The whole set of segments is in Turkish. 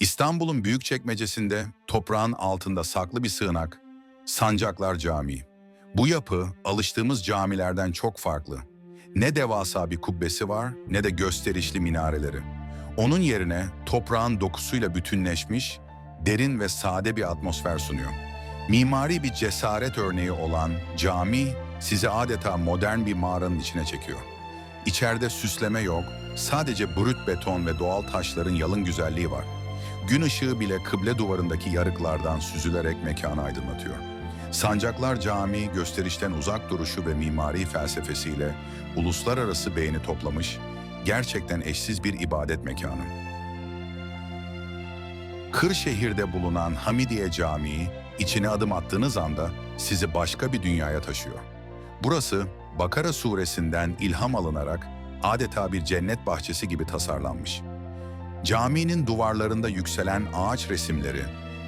İstanbul'un Büyükçekmece'sinde toprağın altında saklı bir sığınak, Sancaklar Camii. Bu yapı alıştığımız camilerden çok farklı. Ne devasa bir kubbesi var ne de gösterişli minareleri. Onun yerine toprağın dokusuyla bütünleşmiş, derin ve sade bir atmosfer sunuyor. Mimari bir cesaret örneği olan cami sizi adeta modern bir mağaranın içine çekiyor. İçeride süsleme yok, sadece brüt beton ve doğal taşların yalın güzelliği var. Gün ışığı bile kıble duvarındaki yarıklardan süzülerek mekanı aydınlatıyor. Sancaklar Camii gösterişten uzak duruşu ve mimari felsefesiyle uluslararası beğeni toplamış, gerçekten eşsiz bir ibadet mekanı. Kırşehir'de bulunan Hamidiye Camii, içine adım attığınız anda sizi başka bir dünyaya taşıyor. Burası Bakara suresinden ilham alınarak adeta bir cennet bahçesi gibi tasarlanmış. Caminin duvarlarında yükselen ağaç resimleri,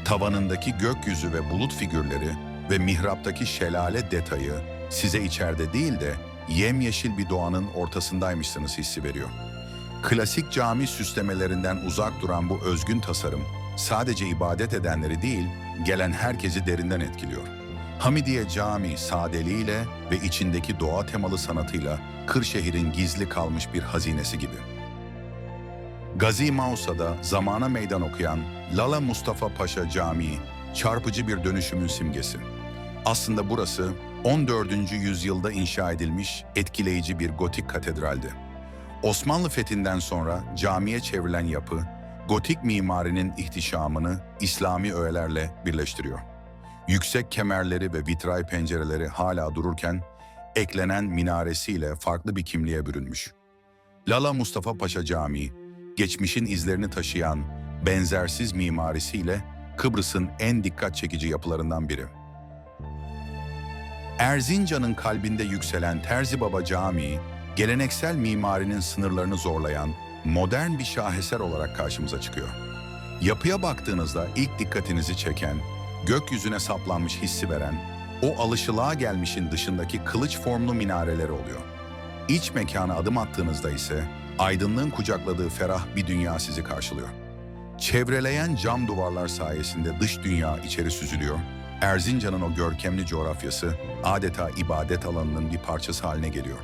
tavanındaki gökyüzü ve bulut figürleri ve mihraptaki şelale detayı size içeride değil de yemyeşil bir doğanın ortasındaymışsınız hissi veriyor. Klasik cami süslemelerinden uzak duran bu özgün tasarım sadece ibadet edenleri değil, gelen herkesi derinden etkiliyor. Hamidiye Camii sadeliğiyle ve içindeki doğa temalı sanatıyla Kırşehir'in gizli kalmış bir hazinesi gibi. Gazi Mausa'da zamana meydan okuyan Lala Mustafa Paşa Camii çarpıcı bir dönüşümün simgesi. Aslında burası 14. yüzyılda inşa edilmiş etkileyici bir gotik katedraldi. Osmanlı fethinden sonra camiye çevrilen yapı, gotik mimarinin ihtişamını İslami öğelerle birleştiriyor. Yüksek kemerleri ve vitray pencereleri hala dururken, eklenen minaresiyle farklı bir kimliğe bürünmüş. Lala Mustafa Paşa Camii, geçmişin izlerini taşıyan benzersiz mimarisiyle Kıbrıs'ın en dikkat çekici yapılarından biri. Erzincan'ın kalbinde yükselen Terzi Baba Camii, geleneksel mimarinin sınırlarını zorlayan modern bir şaheser olarak karşımıza çıkıyor. Yapıya baktığınızda ilk dikkatinizi çeken, gökyüzüne saplanmış hissi veren, o alışılığa gelmişin dışındaki kılıç formlu minareleri oluyor. İç mekana adım attığınızda ise aydınlığın kucakladığı ferah bir dünya sizi karşılıyor. Çevreleyen cam duvarlar sayesinde dış dünya içeri süzülüyor. Erzincan'ın o görkemli coğrafyası adeta ibadet alanının bir parçası haline geliyor.